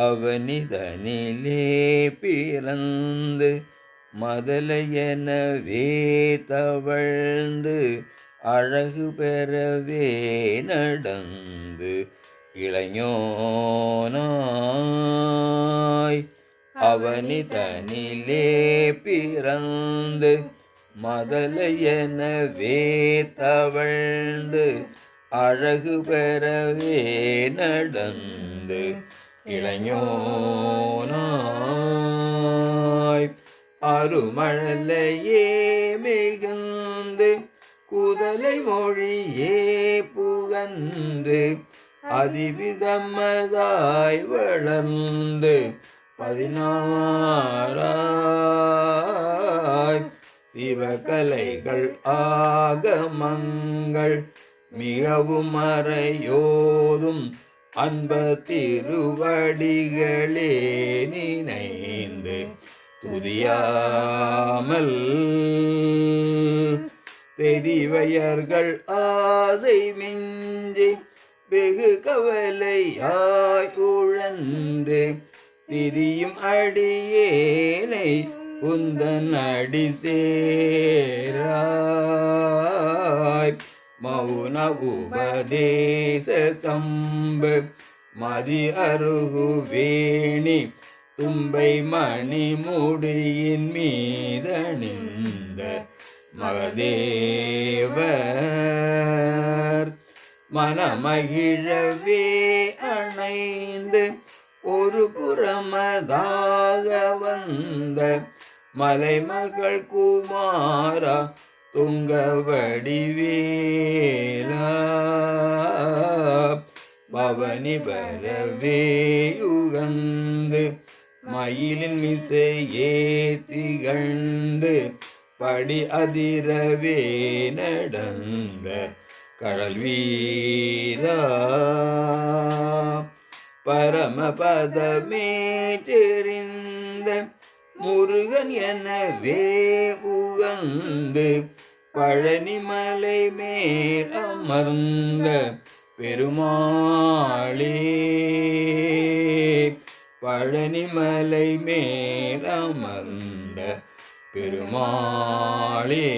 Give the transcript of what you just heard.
அவனிதனிலே பிறந்து மதலையனவே தவழ்ந்து அழகு பெறவே நடந்து இளைஞனாய். அவனிதனிலே பிறந்து மதலையனவே தவழ்ந்து அழகு பெறவே நடந்து இளைஞனாய். அருமழையே மிகுந்து குதலை மொழியே புகந்து அதிவிதமதாய் வளர்ந்து பதினாறாய். சிவகலைகள் ஆகமங்கள் மிகவும் மறையோதும் அன்ப திருவடிகளே நினைந்து துதியாமல் தெரிவையர்கள் ஆசை மிஞ்சி வெகு கவலையாய் உழன்று திரியும் அடியேனை உந்தன் அடி சேராய். மௌன உபதேச சம்பு மதி அருகு வேணி தும்பை மணி முடியின் மீதணிந்த மகதேவர். மனமகிழவே அணைந்து ஒரு புறமதாக வந்த மலைமகள் குமாரா துங்க வடிவேலா. பவனி பரவே யுகந்து மயிலின் மிசையே திகழ்ந்து படி அதிரவே நடந்த கடல் வீரா. பரமபதமே தெரிந்த முருகன் எனவே உகந்து பழனிமலை மேல் அமர்ந்த பெருமாளே. பழனிமலை மேல் அமர்ந்த பெருமாளே.